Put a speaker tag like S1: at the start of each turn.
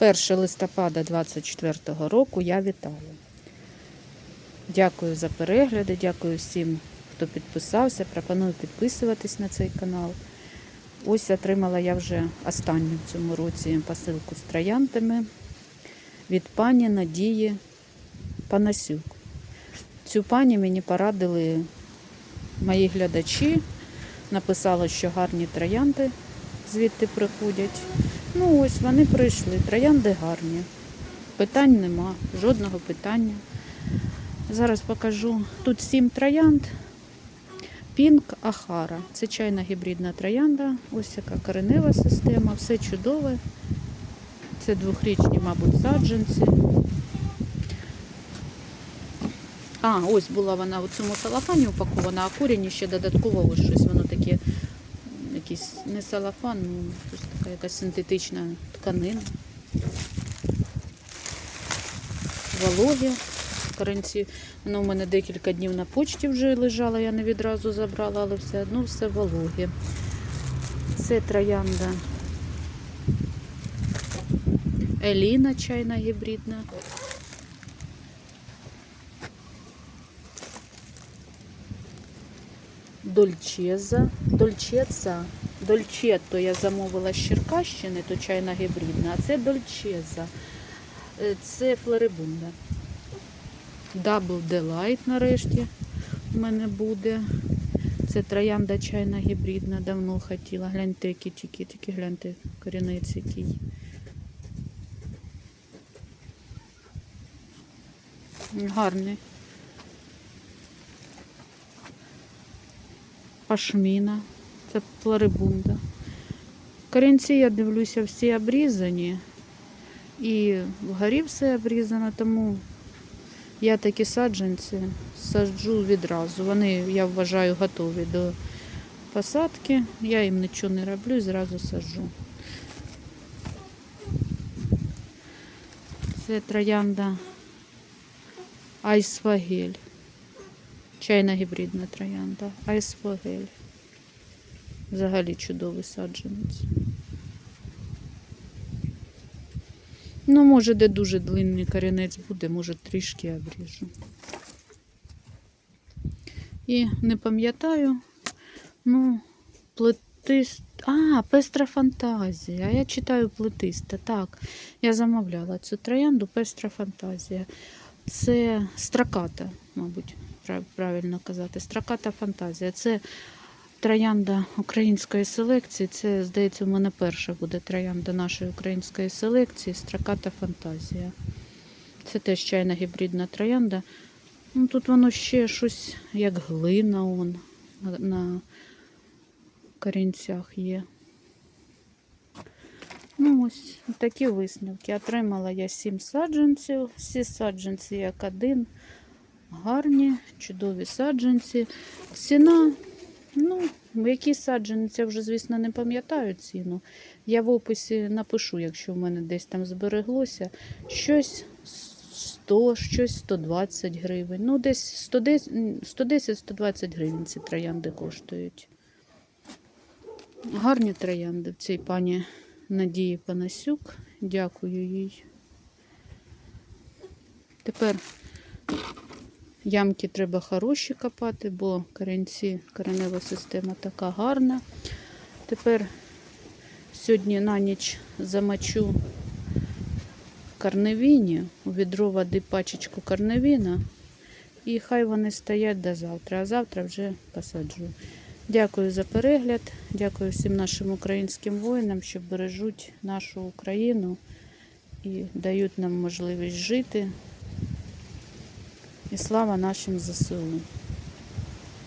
S1: 1 листопада 2024 року я вітаю. Дякую за перегляди, дякую всім, хто підписався. Пропоную підписуватись на цей канал. Ось отримала я вже останню в цьому році посилку з трояндами від пані Надії Панасюк. Цю пані мені порадили мої глядачі. Написала, що гарні троянди звідти приходять. Ну ось вони прийшли. Троянди гарні. Питань нема, жодного питання. Зараз покажу. Тут сім троянд. Пінк Ахара. Це чайна гібридна троянда. Ось яка коренева система, все чудове. Це двохрічні, мабуть, саджанці. А, ось була вона у цьому салафані упакована, а корінь ще додатково ось щось якийсь не салафан, ну така якась синтетична тканина. Вологі корінці. Воно у мене декілька днів на почті вже лежало, я не відразу забрала, але все одно все вологе. Це троянда. Еліна чайна гібридна. Дольчеза, Дольчеца. Дольчетто я замовила з Черкащини, то чайна гібридна, а це Дольчеза. Е, Це флорибунда. Double Delight нарешті в мене буде. Це троянда чайна гібридна, давно хотіла. Гляньте, які тільки, тільки гляньте корінець який. Гарний. Пашміна. Це флорибунда. Корінці, я дивлюся, всі обрізані. І вгорі все обрізано, тому я такі саджанці саджу відразу. Вони, я вважаю, готові до посадки. Я їм нічого не роблю і зразу саджу. Це троянда Айсфагель. Чайна гібридна троянда. Айсфагель. Взагалі чудовий саджанець. Ну, може, де дуже длинний корінець буде, може трішки обріжу. І не пам'ятаю, ну, плетист. А, пестра фантазія. Я читаю плетиста. Так, я замовляла цю троянду пестра фантазія. Це страката, мабуть, правильно казати. Страката фантазія. Це троянда української селекції. Це, здається, у мене перша буде троянда нашої української селекції Страката фантазія. Це теж чайна гібридна троянда. Ну, тут воно ще щось як глина он, на корінцях є. Ну, ось такі висновки. Отримала я сім саджанців. Всі саджанці як один. Гарні, чудові саджанці. Ціна, ну, які саджанці, я вже, звісно, не пам'ятаю ціну. Я в описі напишу, якщо в мене десь там збереглося. Щось 100, щось 120 гривень. Ну, десь 110-120 гривень ці троянди коштують. Гарні троянди в цій пані Надії Панасюк. Дякую їй. Тепер ямки треба хороші копати, бо корінці, коренева система така гарна. Тепер сьогодні на ніч замочу карневіні, у відро води пачечку карневіна. І хай вони стоять до завтра, а завтра вже посаджу. Дякую за перегляд. Дякую всім нашим українським воїнам, що бережуть нашу Україну і дають нам можливість жити. І слава нашим ЗСУ.